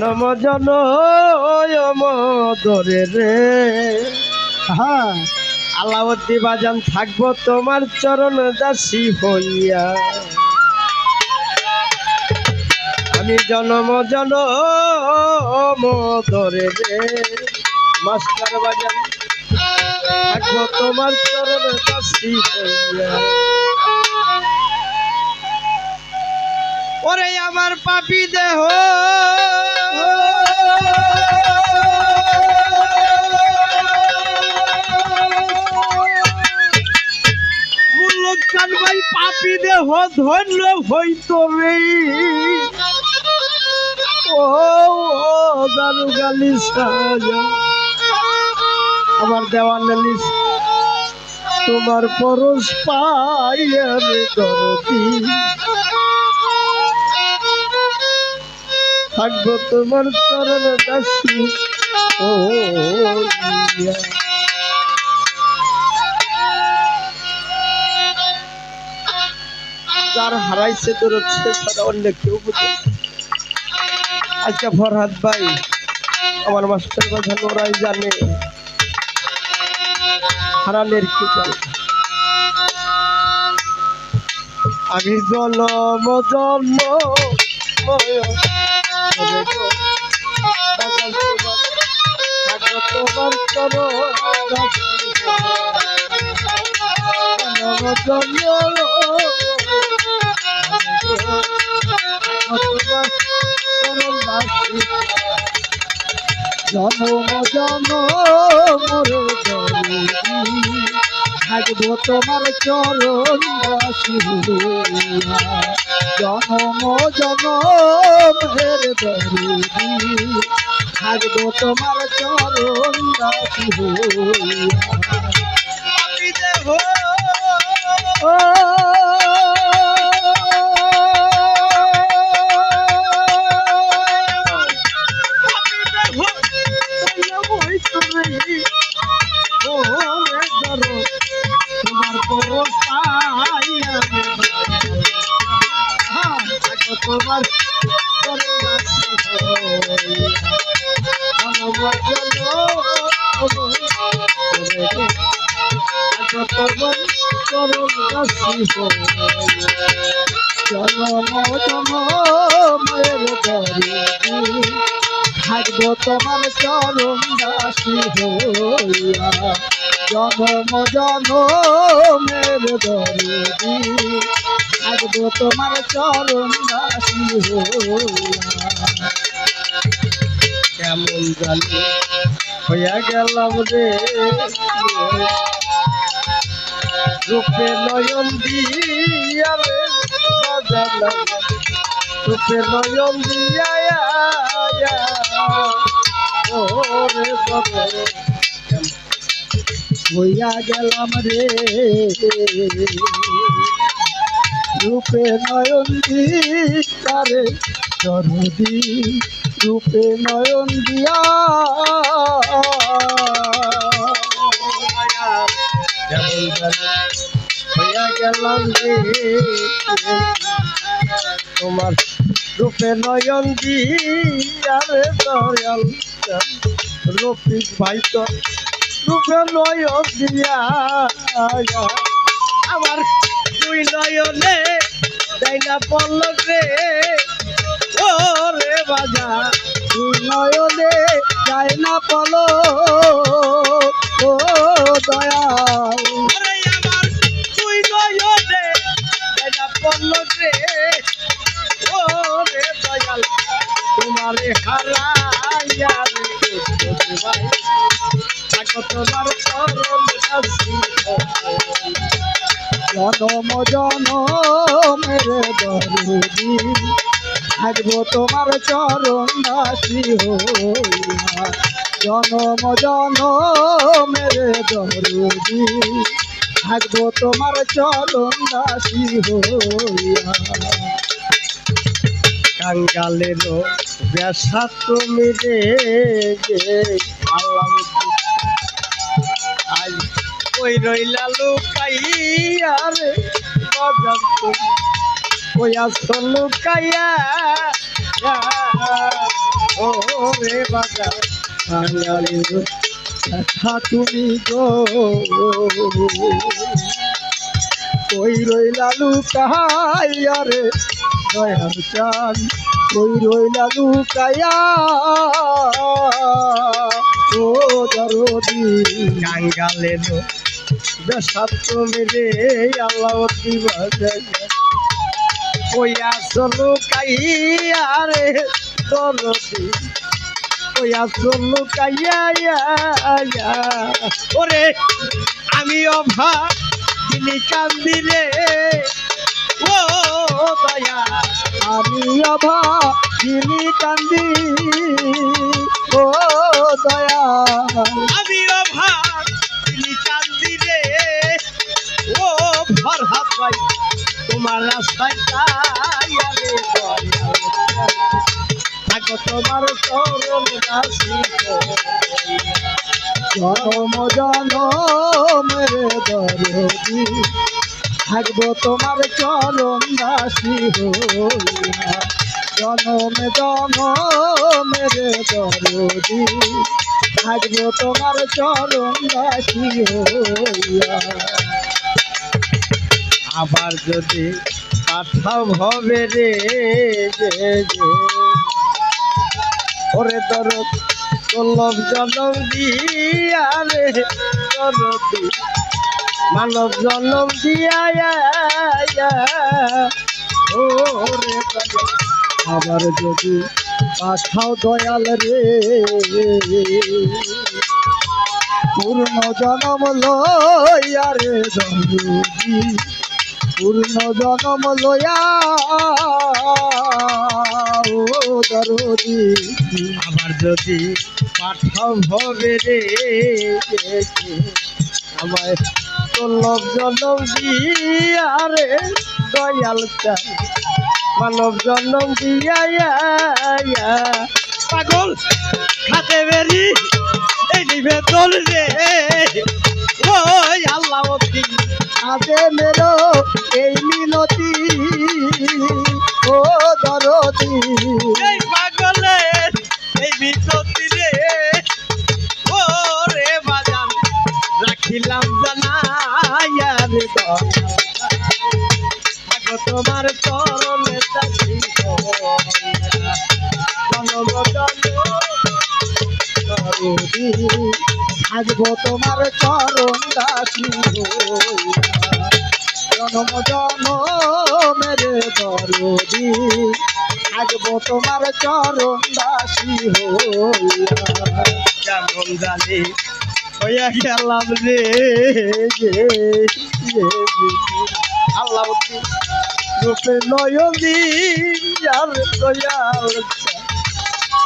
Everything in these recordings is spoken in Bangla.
জনম জনম ধরে রে। হ্যাঁ আলাউদ্দি বাজান থাকব তোমার চরণ দাসী হইয়া। আমি জনম জনম ধরে রে। মাস্টার বাজান থাকব তোমার চরণ দাসী হইয়া। ওরে আমার পাপি দেহ ভাই, পাপি ধন্য হইত রে ও দারু গালি আমার দেওয়ালে লিস তোমার পরশ রে দরদি থাকব তোমার চরণ দাসী। ও। যার হারাইছে তোর হচ্ছে অন্য কেউ বুঝে আচ্ছা ফরহাদ ভাই, আমার মাস্টার কথা ওরাই জানে। হারানের কি জানে আমি জনম, জন্ম জনম জন্ম জনম জনম মোরে দরদি থাকব তোমার চরণ। জনম জনম হের থাকব তোমার চরণ দাসি হইয়া। থাকব তোমার চরণ দাসী হইয়া জনম জনমের দরদি থাকব তোমার চরণ দাসী হইয়া কেমন জানি? হইয়া গেলাম রে। রূপে নয়ন দিয়া রে বাজালাম রূপে নয়ন দিয়া ও রে বাবা। হইয়া গেলাম রে। রূপে নয়ন তারে দরদি রূপে নয়ন দিয়া। গেলাম তোমার রূপে নয়ন দিয়া দয়াল রফিক ভাই তো রূপে নয়ন দিয়া আমার দুই নয়নে ডাইনা পল্লব রে রে। বাজা নয়নে যায় না পলো। ও আরে আমার দুই নয়নে ডাইনা পল্লব রে। ও রে দয়াল, তোমারে রে। দাসী জনম জনমের দরদি। থাকব তোমার চরণ দাসী হইয়া। জনম জনমের দরদি। থাকব তোমার চরণ দাসী হইয়া। কাঙ্গালের বেশা তুমি রে আল্লাহ আজ ওই রইলা লুকাইয়া রে বাজার তুমি। ওই আসো লুকাইয়া। ওরে বাজার বাঙালির কথা তুমি গো। কই রইলা লুকাইয়া রে দয়ার চান, কই রইলা লুকাইয়া। ও দরদি কাঙ্গালে বেসাত তুমি রে আল্লাহ দিবা ওই আসলু কাইয়া রে দরদি ওই আসলু কাইয়া ওরে, আমি অভা তিনি কান্দি রে। ও দয়া, আমি অভা যিনি কান্দি। ও দয়া, আমি অভা তিনি কান্দি রে। ও ভর হাত তোমার রাস্তায় থাকো তোমার জনম জনম রে দরদি। থাকব তোমার চরণ দাসী জনম জনম রে দরদি। থাকব তোমার চরণ দাসী হইয়া। আবার যদি পাঠাও হবে রে ওরে দরদ কল্লব জনম দিয়া রে, দরদি। মানব জনম দিয়া ও রে আবার যদি পাঠাও দয়াল রে। পূর্ণ জনম লইয়া রে, দরদি। পূর্ণ জনম লয়া দরদি। যদি পাঠাও হবে রে, আমায় কল্লব জনম দিয়া রে, দয়াল চান মানব জনম দিয়া পাগল খাতে বেরি। দল রে। ওই আল্লাহ আদে মেরো এই মিনতি। ও দরদি। এই পাগলের এই বিপত্তি রে। ও রে বাজান রাখিলাম তোমার চরণে আসব তোমার চরণ দাসী জনম জনমের দরদি। আসব তোমার চরণ দাসী কেমন জানি আল্লাহ রূপে নয়ন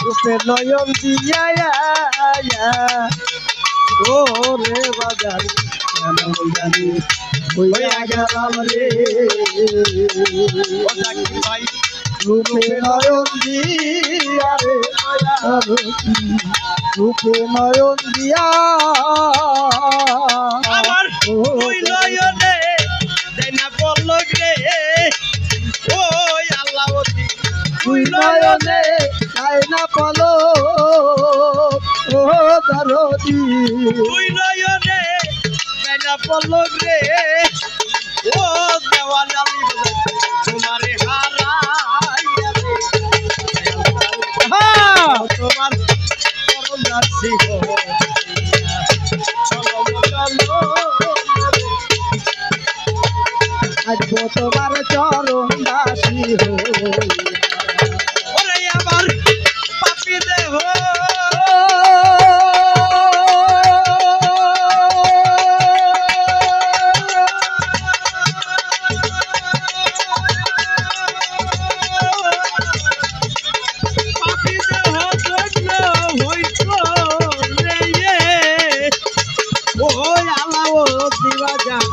রূপে নয়ন দিয়া ও রে বাজার কেমন জানি হইয়া গেলাম রে। রূপে নয়ন দিয়া রে রূপে নয়ন দিয়া তুই নয়নে দেনা পল্লক রে। ও দেওয়াল আলী তোমারে হারাইয়া হ্যাঁ, তোমার হইয়া, চলো চলো তোমার চরণ দাসী হইয়া আমার দিবা যান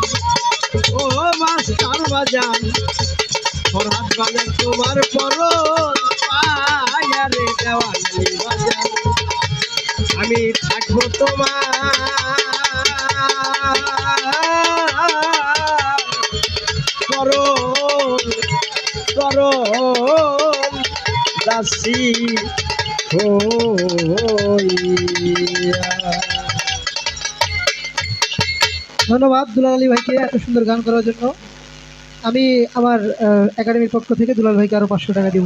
ও মাস্টার বাজান। ফরহাদ বাজান তোমার পরন পায়ারে দেওয়ালি বাজান। আমি থাকব তোমার করণ করণ দাসী হইয়া ধন্যবাদ দুলাল আলী ভাইকে এত সুন্দর গান করার জন্য। আমি আমার একাডেমির পক্ষ থেকে দুলাল ভাইকে আরও পাঁচশো টাকা দিব।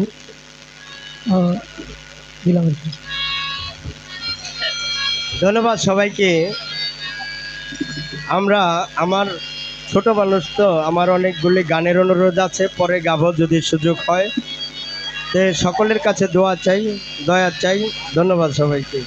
দিলাম। ধন্যবাদ সবাইকে। আমরা, আমার ছোট মানুষ তো, আমার অনেকগুলি গানের অনুরোধ আছে, পরে গাবো যদি সুযোগ হয়। সকলের কাছে দোয়া চাই, দয়া চাই। ধন্যবাদ সবাইকে।